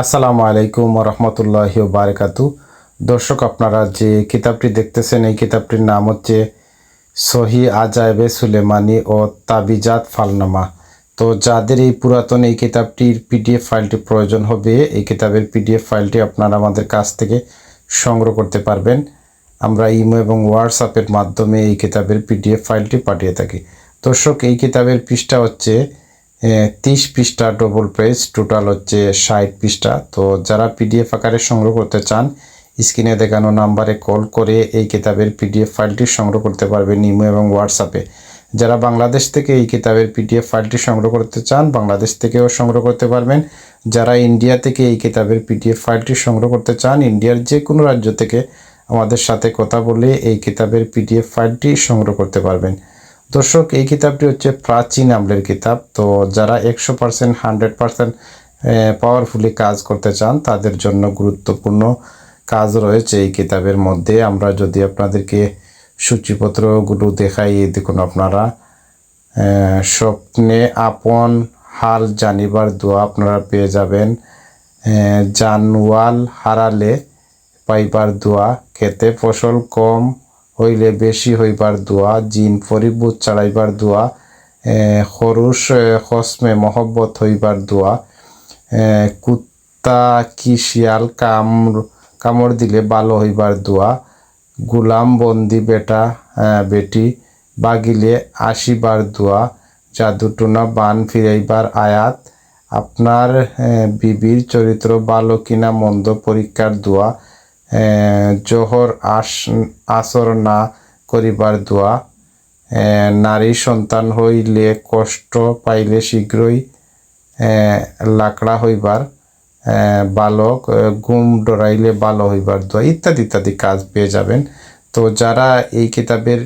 আসসালামু আলাইকুম রহমতুল্লাহ বারকাতু দর্শক, আপনারা যে কিতাবটি দেখতেছেন, এই কিতাবটির নাম হচ্ছে সহি আজায়বে সুলেমানি ও তাবিজাত ফালনামা। তো যাদের এই পুরাতন এই কিতাবটির পিডিএফ ফাইলটি প্রয়োজন হবে, এই কিতাবের পিডিএফ ফাইলটি আপনারা আমাদের কাছ থেকে সংগ্রহ করতে পারবেন। আমরা ইমো এবং হোয়াটসঅ্যাপের মাধ্যমে এই কিতাবের পিডিএফ ফাইলটি পাঠিয়ে থাকি। দর্শক, এই কিতাবের পৃষ্ঠা হচ্ছে তিরিশ পৃষ্ঠা ডবল পেজ টোটাল হচ্ছে ষাট পৃষ্ঠা। তো যারা পিডিএফ আকারে সংগ্রহ করতে চান, স্ক্রিনে দেখানো নাম্বারে কল করে এই কিতাবের পিডিএফ ফাইলটি সংগ্রহ করতে পারবেন ইমো এবং হোয়াটসঅ্যাপে যারা বাংলাদেশ থেকে এই কিতাবের পিডিএফ ফাইলটি সংগ্রহ করতে চান, বাংলাদেশ থেকেও সংগ্রহ করতে পারবেন। যারা ইন্ডিয়া থেকে এই কিতাবের পিডিএফ ফাইলটি সংগ্রহ করতে চান ইন্ডিয়ার যে কোনো রাজ্য থেকে আমাদের সাথে কথা বলে এই কিতাবের পিডিএফ ফাইলটি সংগ্রহ করতে পারবেন। দর্শক, এই কিতাবটি হচ্ছে প্রাচীন আমলের কিতাব। তো যারা একশো পার্সেন্ট হান্ড্রেড পার্সেন্ট পাওয়ারফুলি কাজ করতে চান, তাদের জন্য গুরুত্বপূর্ণ কাজ রয়েছে এই কিতাবের মধ্যে। আমরা যদি আপনাদেরকে সূচিপত্রগুলো দেখাই দেখুন আপনারা স্বপ্নে আপন হাল জানিবার দোয়া আপনারা পেয়ে যাবেন। জানওয়াল হারালে পাইবার দোয়া, খেতে ফসল কম হইলে বেশি হইবার দোয়া, জিন পরিবুত চালাইবার দোয়া খরুশ খসমে মহব্বত হইবার দোয়া কুত্তা কি শিয়াল কামড় কামড় দিলে ভালো হইবার দোয়া, গুলাম বন্দি বেটা বেটি বাগিলে আসিবার দোয়া, জাদুটুনা বান ফিরাইবার আয়াত, আপনার বিবির চরিত্র ভালো কিনা মন্দ পরীক্ষার দোয়া জোহর আস, আসর না করিবার দোয়া। নারী সন্তান হইলে কষ্ট পাইলে শীঘ্রই লাকড়া হইবার বালক গুম ডরাইলে ভালো হইবার দোয়া ইত্যাদি ইত্যাদি কাজ পেয়ে যাবেন। তো যারা এই কিতাবের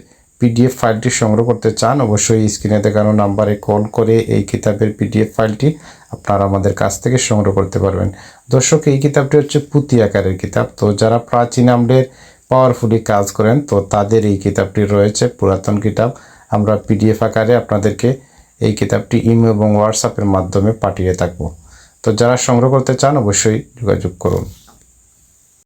পিডিএফ ফাইলটি সংগ্রহ করতে চান, অবশ্যই স্ক্রিনে দেখানো নাম্বারে কল করে এই কিতাবের পিডিএফ ফাইলটি আপনারা আমাদের কাছ থেকে সংগ্রহ করতে পারবেন। দর্শক, এই কিতাবটি হচ্ছে পুঁতি আকারের কিতাব। তো যারা প্রাচীন আমলের পাওয়ারফুলি কাজ করেন, তো তাদের এই কিতাবটি রয়েছে পুরাতন কিতাব। আমরা পিডিএফ আকারে আপনাদেরকে এই কিতাবটি ইমেল এবং হোয়াটসঅ্যাপের মাধ্যমে পাঠিয়ে থাকব। তো যারা সংগ্রহ করতে চান, অবশ্যই যোগাযোগ করুন।